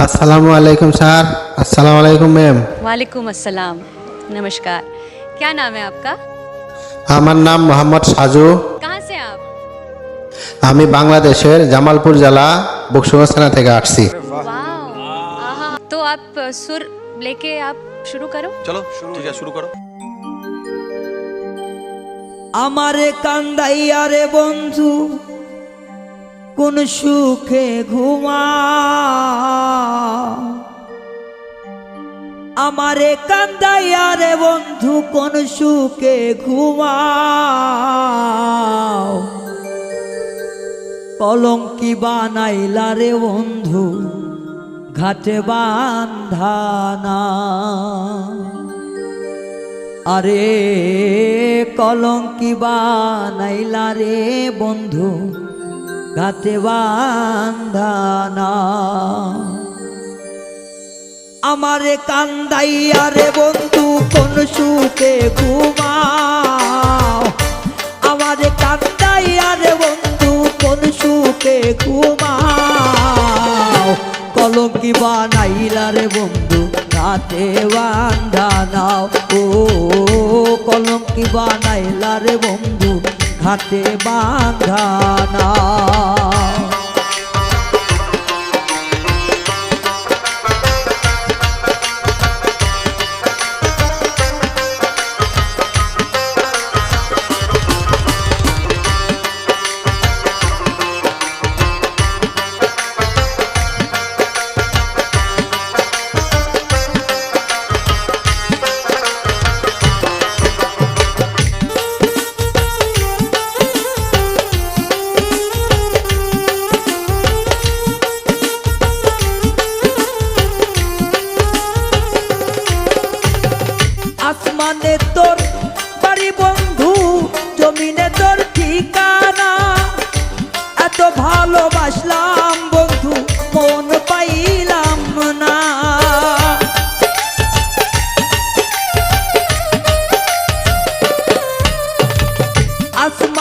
আসসালামু আলাইকুম স্যার আসসালামু আলাইকুম ম্যাম वालेकुम अस्सलाम नमस्कार क्या नाम है आपका আমার নাম মোহাম্মদ সাজু कहाँ से हैं आप আমি বাংলাদেশের জামালপুর জেলা বকশুগঞ্জ থানা থেকে আসছি वाओ आहा तो आप अ, सुर लेके आप शुरू करो চলো ঠিক আছে শুরু করো আমারে কান্দাইয়া রে বন্ধু কোন সুখে ঘুমা আমারে কান্দাইয়া রে বন্ধু, কোন সুখে ঘুমা কলঙ্কি বানাইলা রে বন্ধু, ঘাটে বান্ধানা আরে কলঙ্কি বানাইলা রে বন্ধু গাতে বান্ধানা আমারে কান্দাইয়া রে বন্ধু, কোন সুখে ঘুমাও? আমারে কান্দাইয়া রে বন্ধু, কোন সুখে ঘুমাও? কলঙ্কি বানাইলা রে বন্ধু, রাতে বান্ধা নাও। ও, কলঙ্কি বানাইলা রে বন্ধু, ঘাটে বান্ধা নাও।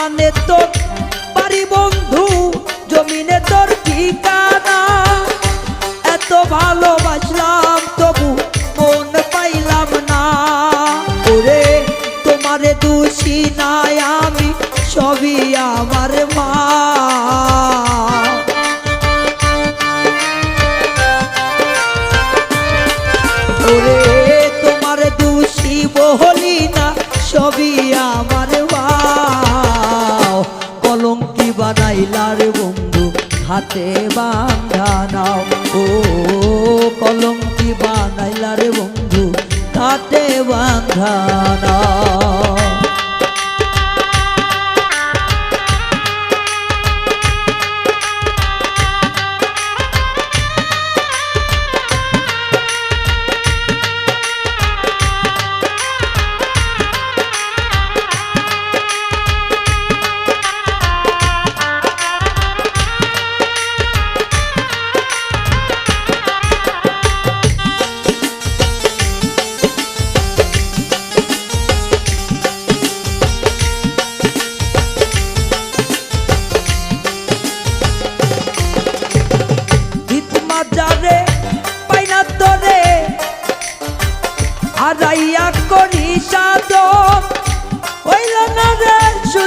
আসমানে তোর বাড়ি বন্ধু, জমিনে তোর ঠিকানা। এত ভালোবাসলাম, তবু মন পাইলাম না। ওরে, তোমারে দোষী নাই আমি, সবই আমার মা। সবই আমার বানাইলার বন্ধু হাতে বান্ধা নাও। ও কলঙ্কি বানাইলার বন্ধু হাতে বান্ধা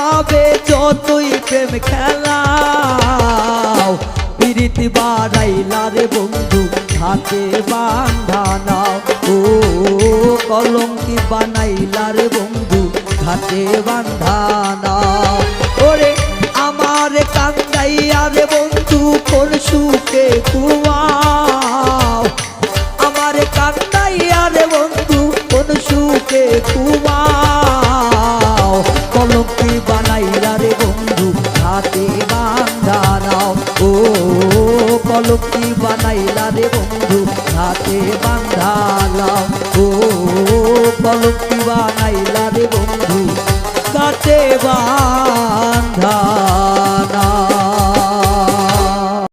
ভাবে যতই প্রেম খেলা। পিরিতি বাড়াইলা বন্ধু হাতে বান্ধা নাও। ও কলঙ্কি বানাইলা বন্ধু হাতে বান্ধা নাও। ওরে আমার কান্দাইয়া রে বন্ধু, কোন সুখে কুয়াও কলকি বানাইলা রে বন্ধু কাতে বা